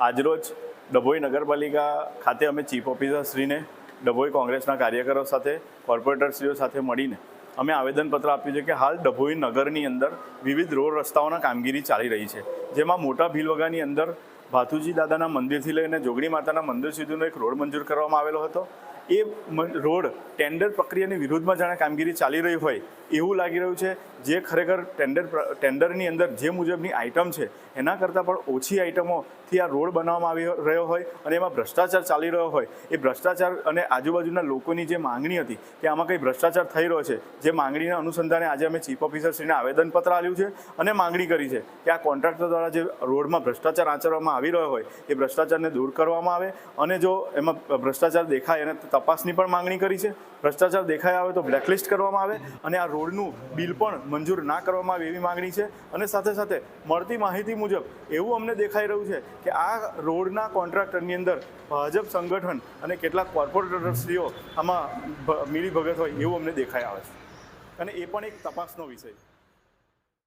આજરોજ ડભોઈ નગરપાલિકા ખાતે અમે ચીફ ઓફિસરશ્રીને, ડભોઈ કોંગ્રેસના કાર્યકરો સાથે, કોર્પોરેટરશ્રીઓ સાથે મળીને અમે આવેદનપત્ર આપ્યું છે કે હાલ ડભોઈ નગરની અંદર વિવિધ રોડ રસ્તાઓના કામગીરી ચાલી રહી છે. જેમાં મોટા ભીલવગાની અંદર ભાથુજી દાદાના મંદિરથી લઈને જોગણી માતાના મંદિર સુધીનો એક રોડ મંજૂર કરવામાં આવેલો હતો. એ રોડ ટેન્ડર પ્રક્રિયાની વિરોધમાં જાણે કામગીરી ચાલી રહી હોય એવું લાગી રહ્યું છે. જે ખરેખર ટેન્ડર ટેન્ડરની અંદર જે મુજબની આઇટમ છે, એના કરતાં પણ ઓછી આઇટમોથી આ રોડ બનાવવામાં આવી રહ્યો હોય અને એમાં ભ્રષ્ટાચાર ચાલી રહ્યો હોય. એ ભ્રષ્ટાચાર અને આજુબાજુના લોકોની જે માંગણી હતી કે આમાં કંઈ ભ્રષ્ટાચાર થઈ રહ્યો છે, જે માંગણીના અનુસંધાને આજે અમે ચીફ ઓફિસરશ્રીને આવેદનપત્ર આપ્યું છે અને માંગણી કરી છે કે આ કોન્ટ્રાક્ટર દ્વારા જે રોડમાં ભ્રષ્ટાચાર આચરવામાં આવી રહ્યો હોય, એ ભ્રષ્ટાચારને દૂર કરવામાં આવે અને જો એમાં ભ્રષ્ટાચાર દેખાય અને તપાસની પણ માંગણી કરી છે. ભ્રષ્ટાચાર દેખાય આવે તો બ્લેકલિસ્ટ કરવામાં આવે અને આ રોડનું બિલ પણ મંજૂર ના કરવામાં આવે એવી માંગણી છે. અને સાથે સાથે મળતી માહિતી મુજબ એવું અમને દેખાઈ રહ્યું છે કે આ રોડના કોન્ટ્રાક્ટરની અંદર ભાજપ સંગઠન અને કેટલાક કોર્પોરેટરશ્રીઓ આમાં મિલી ભગત હોય એવું અમને દેખાઈ આવે છે. અને એ પણ એક તપાસનો વિષય.